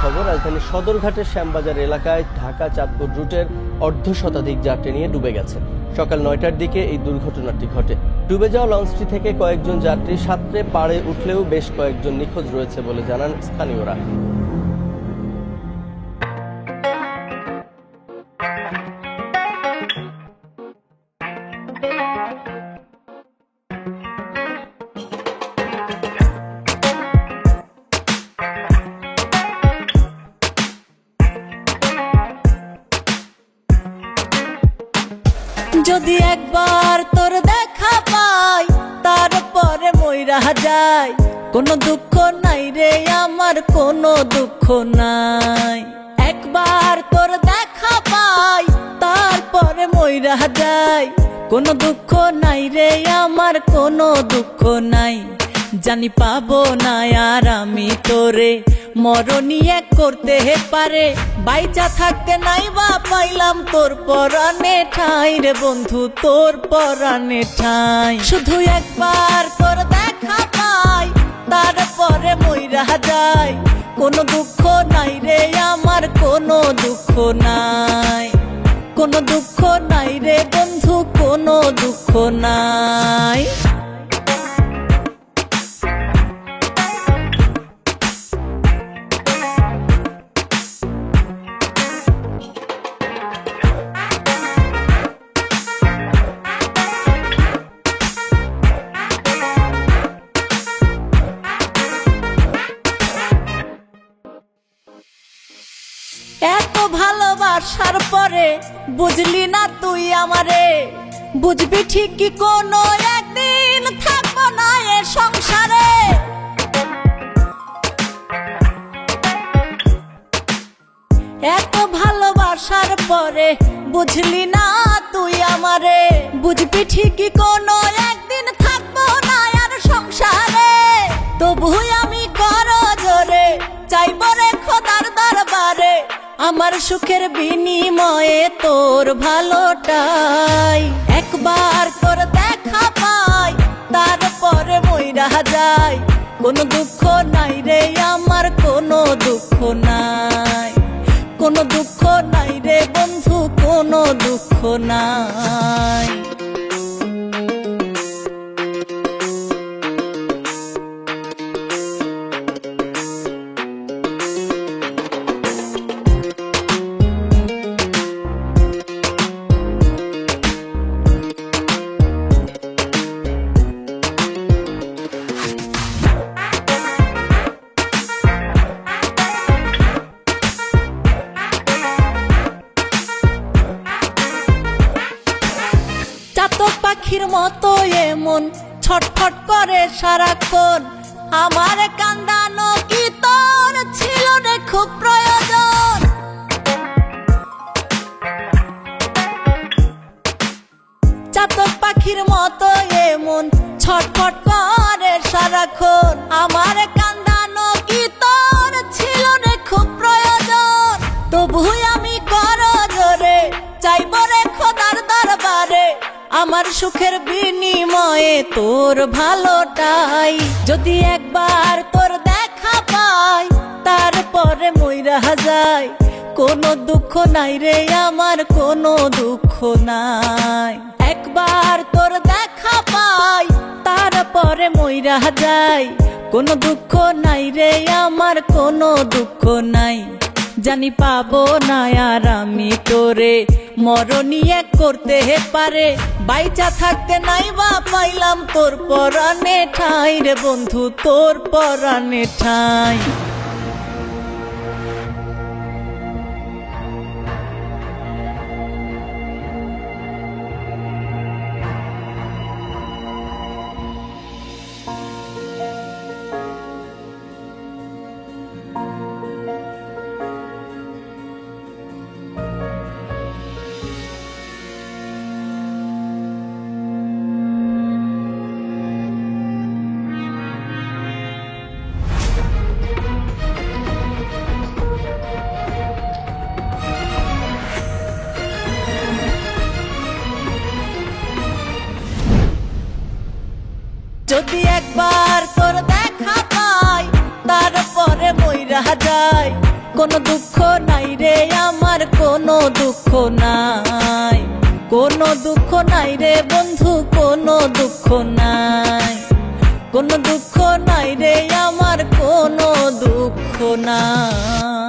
খবর সদরঘাটের শ্যামবাজার এলাকায় ঢাকা চাঁদপুর রুটের অর্ধ শতাধিক যাত্রী নিয়ে ডুবে গেছে। সকাল নয়টার দিকে এই দুর্ঘটনাটি ঘটে। ডুবে যাওয়া লঞ্চটি থেকে কয়েকজন যাত্রী সাঁতরে পাড়ে উঠলেও বেশ কয়েকজন নিখোঁজ রয়েছে বলে জানান স্থানীয়রা। যদি একবার তোর দেখা পাই তারপরে মইরা যায় কোনো দুঃখ নাই রে, আমার কোনো দুঃখ নাই। একবার তোর দেখা পাই তারপরে মইরা যায় কোনো দুঃখ নাই রে, আমার কোনো দুঃখ নাই। জানি পাবো না আর আমি তোরে। মরণী এক করতে হে পারে, বাইচা থাকতে নাই বা পাইলাম তোর পরানে ঠাই রে বন্ধু, তোর পরানে ঠাই। শুধু একবার তোর দেখা পাই, তারপরে মইরা যায় কোনো দুঃখ নাই রে, আমার কোনো দুঃখ নাই। কোনো দুঃখ নাই রে বন্ধু কোনো দুঃখ নাই। ভালোবাসার পরে বুঝলি না তুই আমারে? বুঝবি ঠিকই কোনো একদিন থাকব না এ সংসারে। এত ভালোবাসার পরে বুঝলি না তুই আমারে? বুঝবি ঠিকই কোনো একদিন আমার সুখের বিনিময়ে তোর ভালোটাই। একবার তোর দেখা পাই, তারপরে মইরা যায় কোনো দুঃখ নাই রে, আমার কোনো দুঃখ নাই। কোনো দুঃখ নাই রে বন্ধু, কোনো দুঃখ নাই। পাখির মতো এমন ছটফট করে সারাক্ষণ। আমার কান্দানো কি তোর ছিল রে খুব প্রয়োজন। চাতক পাখির মতো এমন ছটফট করে সারাক্ষণ। আমার কান্দানো আমার সুখের বিনিময়ে তোর ভালোটাই। যদি একবার তোর দেখা পাই, তারপরে মইরা যায় কোনো দুঃখ নাই রে আমার, কোনো দুঃখ নাই। একবার তোর দেখা পাই, তারপরে মইরা যায় কোনো দুঃখ নাই রে আমার, কোনো দুঃখ নাই। জানি পাবো না আর আমি তোরে। মরণী এক করতে পারে। বাইচা থাকতে নাই বা পাইলাম তোর পরানে ঠাই রে বন্ধু, তোর পরানে ঠাই। যদি একবার তোর দেখা পাই, তারপরে মইরা যায় কোনো দুঃখ নাই রে, আমার কোনো দুঃখ নাই। কোনো দুঃখ নাই রে বন্ধু, কোনো দুঃখ নাই। কোনো দুঃখ নাই রে, আমার কোনো দুঃখ নাই।